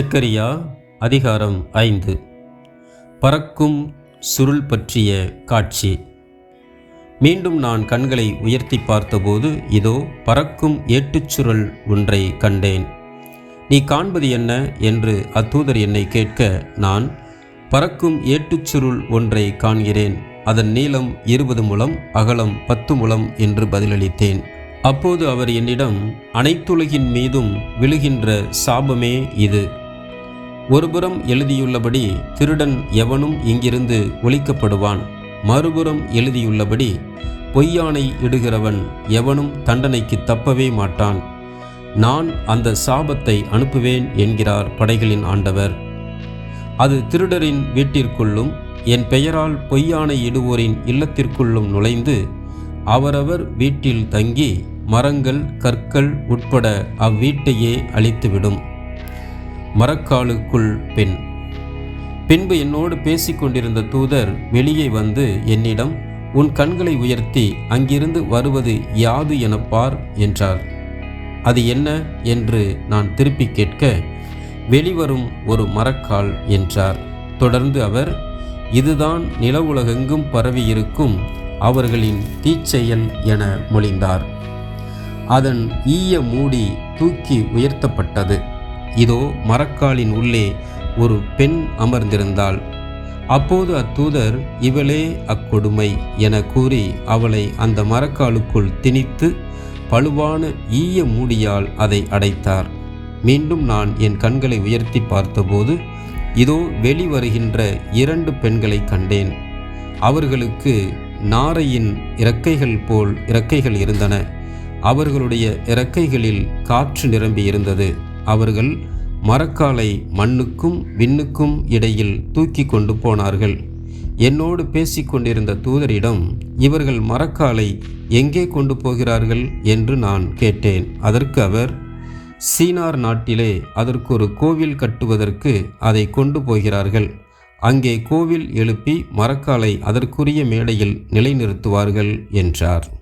செக்கரியா அதிகாரம் ஐந்து. பறக்கும் சுருள் பற்றிய காட்சி. மீண்டும் நான் கண்களை உயர்த்தி பார்த்தபோது இதோ பறக்கும் ஏட்டுச்சுருள் ஒன்றை கண்டேன். நீ காண்பது என்ன? என்று அத்தூதர் என்னை கேட்க நான் பறக்கும் ஏட்டுச்சுருள் ஒன்றை காண்கிறேன். அதன் நீளம் இருபது முழம் அகலம் பத்து முழம் என்று பதிலளித்தேன். அப்போது அவர் என்னிடம் அனைத்துலகின் மீதும் விழுகின்ற சாபமே இது. ஒருபுறம் எழுதியுள்ளபடி திருடன் எவனும் இங்கிருந்து ஒழிக்கப்படுவான் மறுபுறம் எழுதியுள்ளபடி பொய்யானை இடுகிறவன் எவனும் தண்டனைக்கு தப்பவே மாட்டான். நான் அந்த சாபத்தை அனுப்புவேன் என்கிறார் படைகளின் ஆண்டவர். அது திருடரின் வீட்டிற்குள்ளும் என் பெயரால் பொய்யானை இடுவோரின் இல்லத்திற்குள்ளும் நுழைந்து அவரவர் வீட்டில் தங்கி மரங்கள் கற்கள் உட்பட அவ்வீட்டையே அழித்துவிடும். மரக்காலுக்குள் பெண் பின்பு என்னோடு பேசிக்கொண்டிருந்த தூதர் வெளியே வந்து என்னிடம் உன் கண்களை உயர்த்தி அங்கிருந்து வருவது யாது என பார் என்றார். அது என்ன? என்று நான் திருப்பி கேட்க வெளிவரும் ஒரு மரக்கால் என்றார். தொடர்ந்து அவர் இதுதான் நில உலகெங்கும் பரவியிருக்கும் அவர்களின் தீச்செயல் என மொழிந்தார். அதன் ஈய மூடி தூக்கி உயர்த்தப்பட்டது. இதோ மரக்காலின் உள்ளே ஒரு பெண் அமர்ந்திருந்தாள். அப்போது அத்தூதர் இவளே அக்கொடுமை என கூறி அவளை அந்த மரக்காலுக்குள் திணித்து பழுவான ஈய மூடியால் அதை அடைத்தார். மீண்டும் நான் என் கண்களை உயர்த்தி பார்த்தபோது இதோ வெளிவருகின்ற இரண்டு பெண்களை கண்டேன். அவர்களுக்கு நாரையின் இறக்கைகள் போல் இறக்கைகள் இருந்தன. அவர்களுடைய இறக்கைகளில் காற்று நிரம்பி இருந்தது அவர்கள் மரக்காலை மண்ணுக்கும் விண்ணுக்கும் இடையில் தூக்கி கொண்டு போனார்கள். என்னோடு பேசிக்கொண்டிருந்த தூதரிடம் இவர்கள் மரக்காலை எங்கே கொண்டு போகிறார்கள் என்று நான் கேட்டேன். அதற்கு அவர் சீனார் நாட்டிலே அதற்கு ஒரு கோவில் கட்டுவதற்கு அதை கொண்டு போகிறார்கள். அங்கே கோவில் எழுப்பி மரக்காலை அதற்குரிய மேடையில் நிலைநிறுத்துவார்கள் என்றார்.